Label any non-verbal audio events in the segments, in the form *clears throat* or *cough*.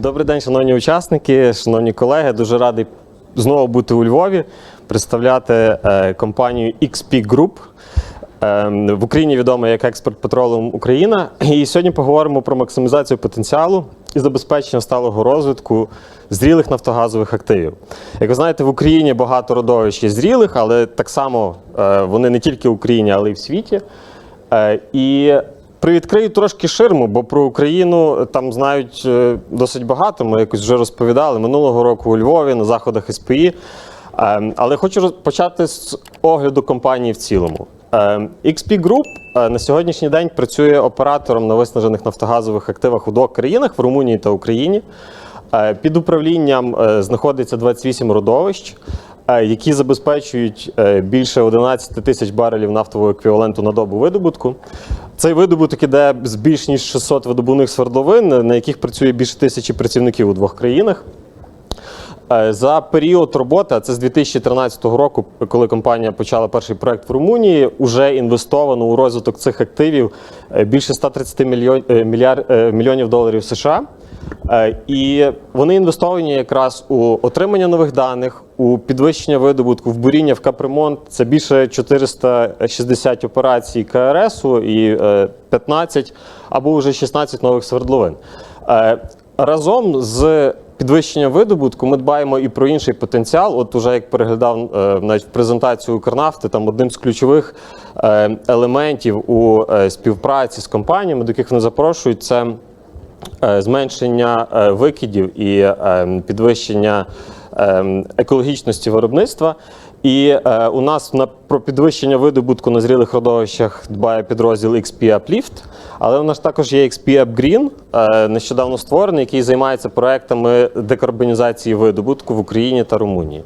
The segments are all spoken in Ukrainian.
Добрий день, шановні учасники, шановні колеги. Дуже радий знову бути у Львові, представляти е, компанію XP Group. Е, в Україні відома як Експорт Петролеум Україна. І сьогодні поговоримо про максимізацію потенціалу і забезпечення сталого розвитку зрілих нафтогазових активів. Як ви знаєте, в Україні багато родовищ зрілих, але так само е, вони не тільки в Україні, але й в світі. Е, І Привідкрию трошки ширму, бо про Україну там знають е, досить багато. Ми якось вже розповідали минулого року у Львові на заходах СПІ. Е, Але хочу почати з огляду компанії в цілому. Е, XP Group е, на сьогоднішній день працює оператором на виснажених нафтогазових активах у двох країнах в Румунії та Україні. Е, Під управлінням знаходиться 28 родовищ, які забезпечують більше 11 тисяч барелів нафтового еквіваленту на добу видобутку. Цей видобуток іде з більш ніж 600 видобувних свердловин, на яких працює більше тисячі працівників у двох країнах. Е, За період роботи, а це з 2013 року, коли компанія почала перший проект в Румунії, вже інвестовано у розвиток цих активів е, більше 130 мільйон, е, мільяр, е, мільйонів доларів США. Е, І вони інвестовані якраз у отримання нових даних, у підвищення видобутку, в буріння в капремонт. Це більше 460 операцій КРСу і е, 15 або вже 16 нових свердловин. Е, Разом з підвищенням видобутку ми дбаємо і про інший потенціал. От уже як переглядав е, навіть в презентацію Укрнафти, там одним з ключових е, елементів у е, співпраці з компаніями, до яких вони запрошують, це е, зменшення е, викидів і е, підвищення е, екологічності виробництва. І е, у нас на про підвищення видобутку на зрілих родовищах дбає підрозділ XP Uplift, але у нас також є XP Upgreen, е, нещодавно створений, який займається проектами декарбонізації видобутку в Україні та Румунії.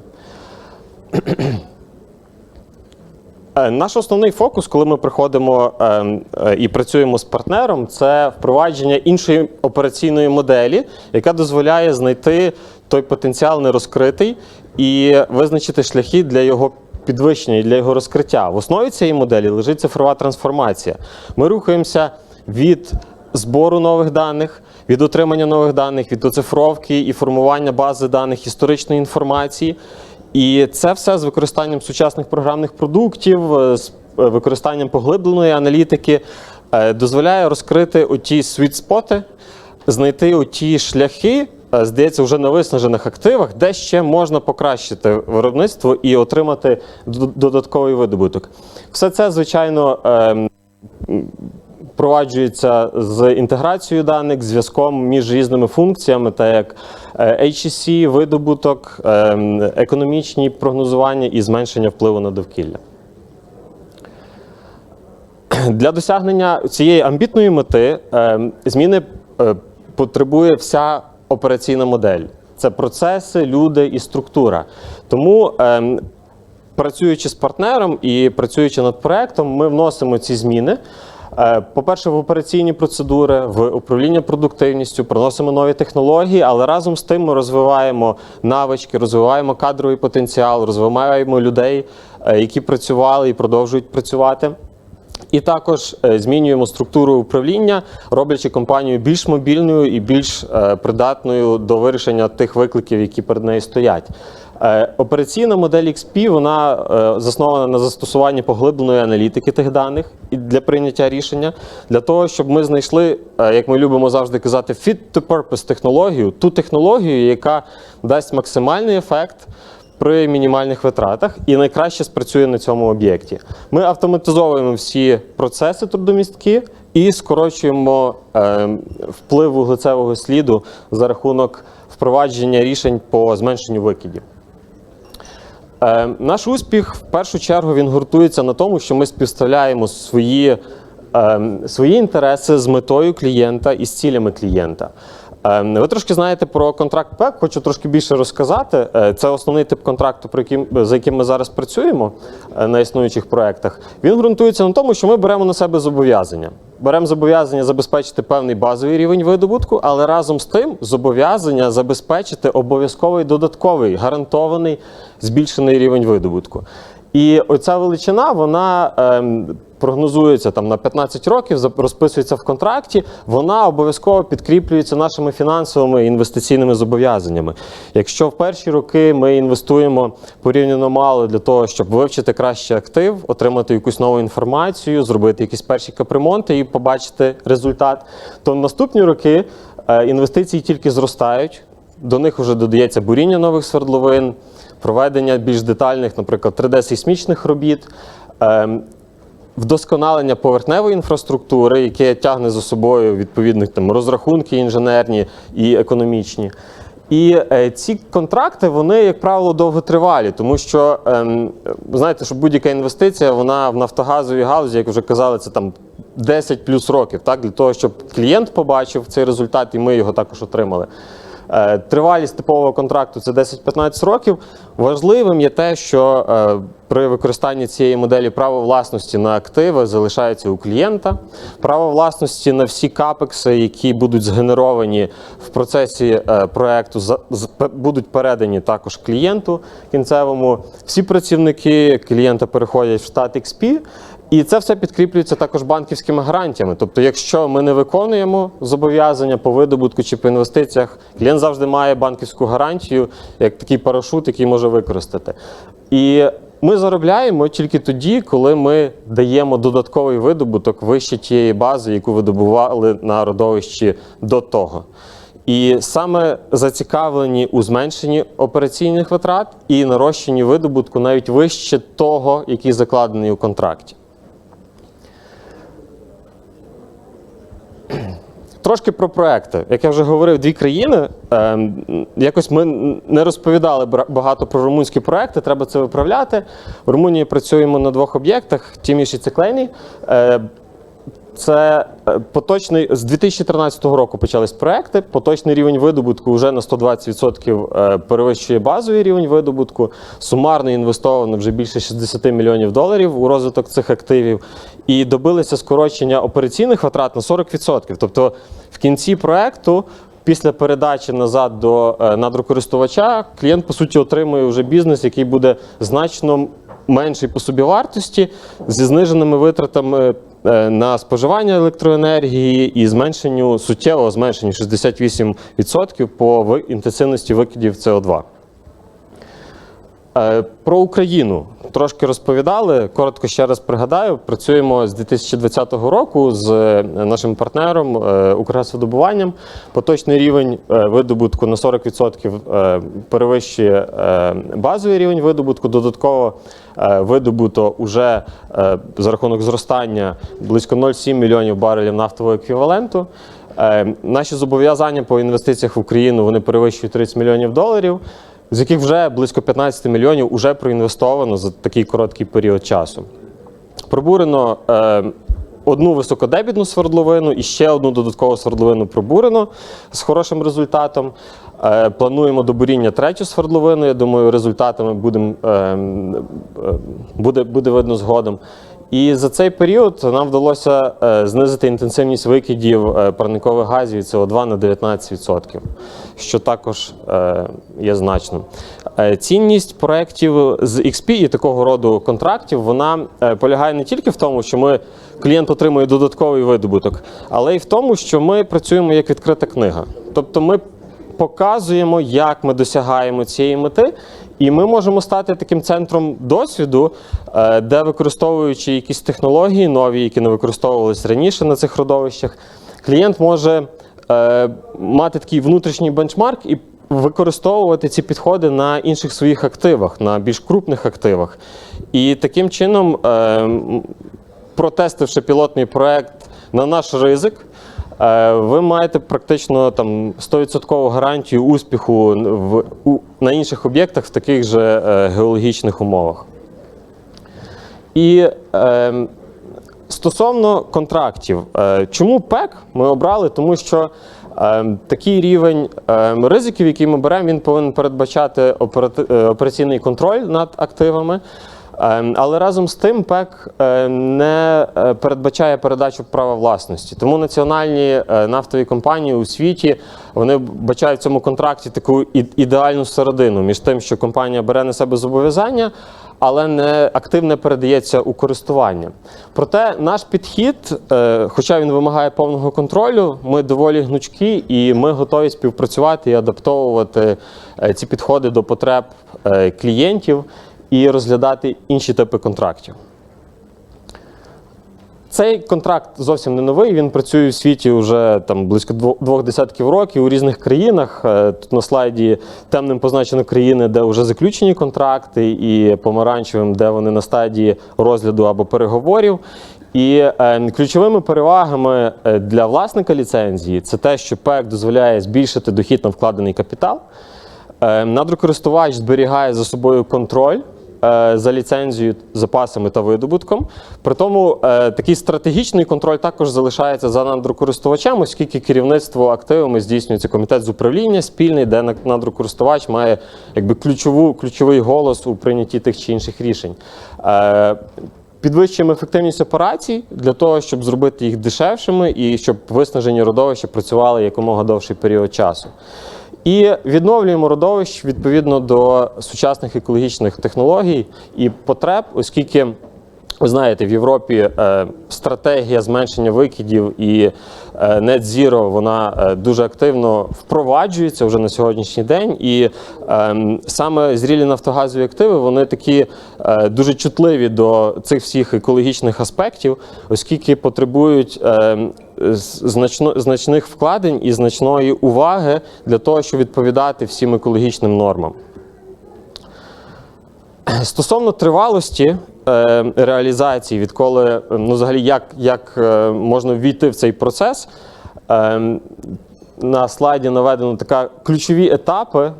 Е, Наш основний фокус, коли ми приходимо е, е, і працюємо з партнером, це впровадження іншої операційної моделі, яка дозволяє знайти той потенціал нерозкритий і визначити шляхи для його підвищення і для його розкриття. В основі цієї моделі лежить цифрова трансформація. Ми рухаємося від збору нових даних, від отримання нових даних, від оцифровки і формування бази даних історичної інформації. І це все з використанням сучасних програмних продуктів, е, з е, використанням поглибленої аналітики е, дозволяє розкрити оті світспоти, знайти оті шляхи, здається, вже на виснажених активах, де ще можна покращити виробництво і отримати додатковий видобуток. Все це, звичайно, ем, впроваджується з інтеграцією даних, зв'язком між різними функціями, та як е, HEC, видобуток, ем, економічні прогнозування і зменшення впливу на довкілля. Для досягнення цієї амбітної мети ем, зміни е, потребує вся операційна модель. Це процеси, люди і структура. Тому ем, працюючи з партнером і працюючи над проектом, ми вносимо ці зміни. Е, По-перше, в операційні процедури, в управління продуктивністю, приносимо нові технології, але разом з тим ми розвиваємо навички, розвиваємо кадровий потенціал, розвиваємо людей, е, які працювали і продовжують працювати. І також е, змінюємо структуру управління, роблячи компанію більш мобільною і більш придатною до вирішення тих викликів, які перед нею стоять. Операційна модель XP вона заснована на застосуванні поглибленої аналітики тих даних для прийняття рішення, для того, щоб ми знайшли, е, як ми любимо завжди казати, fit to purpose технологію, ту технологію, яка дасть максимальний ефект при мінімальних витратах і найкраще спрацює на цьому об'єкті. Ми автоматизовуємо всі процеси трудомістки і скорочуємо е, вплив вуглецевого сліду за рахунок впровадження рішень по зменшенню викидів. Е, Наш успіх в першу чергу він гуртується на тому, що ми співставляємо свої, е, свої інтереси з метою клієнта і з цілями клієнта. Е, Ви трошки знаєте про контракт ПЕК, хочу трошки більше розказати. Е, Це основний тип контракту, про яким, за яким ми зараз працюємо е, на існуючих проєктах. Він ґрунтується на тому, що ми беремо на себе зобов'язання. Беремо зобов'язання забезпечити певний базовий рівень видобутку, але разом з тим зобов'язання забезпечити обов'язковий додатковий гарантований збільшений рівень видобутку. І оця величина вона ем, прогнозується там на 15 років, розписується в контракті, вона обов'язково підкріплюється нашими фінансовими інвестиційними зобов'язаннями. Якщо в перші роки ми інвестуємо порівняно мало для того, щоб вивчити краще актив, отримати якусь нову інформацію, зробити якісь перші капремонти і побачити результат, то в наступні роки е, інвестиції тільки зростають. До них вже додається буріння нових свердловин, проведення більш детальних, наприклад, 3D-сейсмічних робіт, ем, вдосконалення поверхневої інфраструктури, яке тягне за собою відповідних там розрахунки інженерні і економічні. І е, ці контракти, вони, як правило, довготривалі, тому що ви знаєте, що будь-яка інвестиція, вона в нафтогазовій галузі, як вже казали, це там 10 плюс років, так, для того, щоб клієнт побачив цей результат, і ми його також отримали. Е, Тривалість типового контракту це 10-15 років. Важливим є те, що е, при використанні цієї моделі право власності на активи залишається у клієнта. Право власності на всі капекси, які будуть згенеровані в процесі е, проекту, будуть передані також клієнту кінцевому. Всі працівники клієнта переходять в штат XP. І це все підкріплюється також банківськими гарантіями. Тобто, якщо ми не виконуємо зобов'язання по видобутку чи по інвестиціях, клієнт завжди має банківську гарантію, як такий парашут, який може використати. І ми заробляємо тільки тоді, коли ми даємо додатковий видобуток вище тієї бази, яку видобували на родовищі до того. І саме зацікавлені у зменшенні операційних витрат і нарощенні видобутку навіть вище того, який закладений у контракті. Трошки про проекти. Як я вже говорив, дві країни. Ем, якось ми не розповідали багато про румунські проекти, треба це виправляти. В Румунії працюємо на двох об'єктах: Тіміш і Циклейний. Це е, поточний з 2013 року почались проекти. Поточний рівень видобутку вже на 120% е, перевищує базовий рівень видобутку. Сумарно інвестовано вже більше 60 мільйонів доларів у розвиток цих активів. І добилися скорочення операційних витрат на 40%. Тобто в кінці проекту. Після передачі назад до е, надрокористувача клієнт по суті отримує вже бізнес, який буде значно менший по собівартості, зі зниженими витратами на споживання електроенергії і зменшенню суттєвого зменшенню 68% по інтенсивності викидів СО2. Е, Про Україну трошки розповідали. Коротко ще раз пригадаю. Працюємо з 2020 року з е, нашим партнером е, Укргазвидобуванням. Поточний рівень видобутку на 40% е, перевищує базовий рівень видобутку. Додатково видобуто уже за рахунок зростання близько 0,7 мільйонів барелів нафтового еквіваленту. Наші зобов'язання по інвестиціях в Україну вони перевищують 30 мільйонів доларів з яких вже близько 15 мільйонів вже проінвестовано за такий короткий період часу. Пробурено е, одну високодебітну свердловину і ще одну додаткову свердловину пробурено з хорошим результатом. Е, плануємо до буріння третю свердловину. Я думаю, результатами будем, е, е, буде, буде видно згодом. І за цей період нам вдалося е, знизити інтенсивність викидів е, парникових газів і СО2 на 19%, що також е, є значним. Е, Цінність проєктів з XP і такого роду контрактів вона е, полягає не тільки в тому, що ми клієнт отримує додатковий видобуток, але й в тому, що ми працюємо як відкрита книга. Тобто ми показуємо, як ми досягаємо цієї мети, і ми можемо стати таким центром досвіду, де використовуючи якісь технології нові, які не використовувалися раніше на цих родовищах, клієнт може мати такий внутрішній бенчмарк і використовувати ці підходи на інших своїх активах, на більш крупних активах. І таким чином, е, протестивши пілотний проект на наш ризик. Е, Ви маєте практично там 100% гарантію успіху в, у, на інших об'єктах в таких же е, геологічних умовах. І е, стосовно контрактів, е, чому ПЕК ми обрали? Тому що е, такий рівень е, ризиків, який ми беремо, він повинен передбачати операційний контроль над активами. Але разом з тим ПЕК не передбачає передачу права власності. Тому національні нафтові компанії у світі вони бачають в цьому контракті таку ідеальну середину між тим, що компанія бере на себе зобов'язання, але не активне передається у користування. Проте наш підхід, е, хоча він вимагає повного контролю, ми доволі гнучкі і ми готові співпрацювати і адаптовувати е, ці підходи до потреб е, клієнтів і розглядати інші типи контрактів. Цей контракт зовсім не новий. Він працює в світі вже там близько дво- двох десятків років у різних країнах. Е, Тут на слайді темним позначено країни, де вже заключені контракти, і помаранчевим, де вони на стадії розгляду або переговорів. І е, ключовими перевагами е, для власника ліцензії це те, що ПЕК дозволяє збільшити дохід на вкладений капітал. Надрокористувач зберігає за собою контроль за ліцензією, запасами та видобутком. При тому е, такий стратегічний контроль також залишається за надрокористувачем, оскільки керівництво активами здійснюється комітет з управління спільний, де надрокористувач має якби ключову, ключовий голос у прийнятті тих чи інших рішень. Е, Підвищуємо ефективність операцій для того, щоб зробити їх дешевшими і щоб виснажені родовища працювали якомога довший період часу. І відновлюємо родовищ відповідно до сучасних екологічних технологій і потреб, оскільки ви знаєте, в Європі е, стратегія зменшення викидів і е, Net Zero, вона е, дуже активно впроваджується вже на сьогоднішній день. І е, саме зрілі нафтогазові активи вони такі е, дуже чутливі до цих всіх екологічних аспектів, оскільки потребують е, значно, значних вкладень і значної уваги для того, щоб відповідати всім екологічним нормам. *clears throat* Стосовно тривалості е, реалізації, відколи е, ну, взагалі як, як е, можна ввійти в цей процес, на слайді наведено така ключові етапи,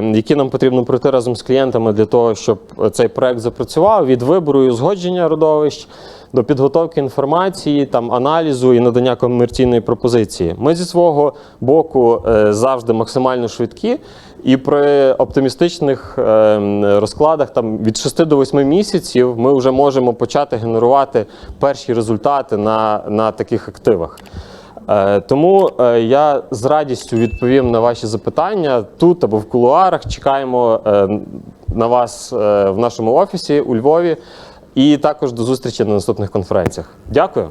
які нам потрібно пройти разом з клієнтами для того, щоб цей проект запрацював від вибору і узгодження родовищ до підготовки інформації, там аналізу і надання комерційної пропозиції. Ми зі свого боку завжди максимально швидкі, і при оптимістичних е, розкладах там від 6 до 8 місяців ми вже можемо почати генерувати перші результати на, на таких активах. Е, Тому е, я з радістю відповім на ваші запитання тут або в кулуарах. Чекаємо е, на вас в нашому офісі у Львові. І також до зустрічі на наступних конференціях. Дякую.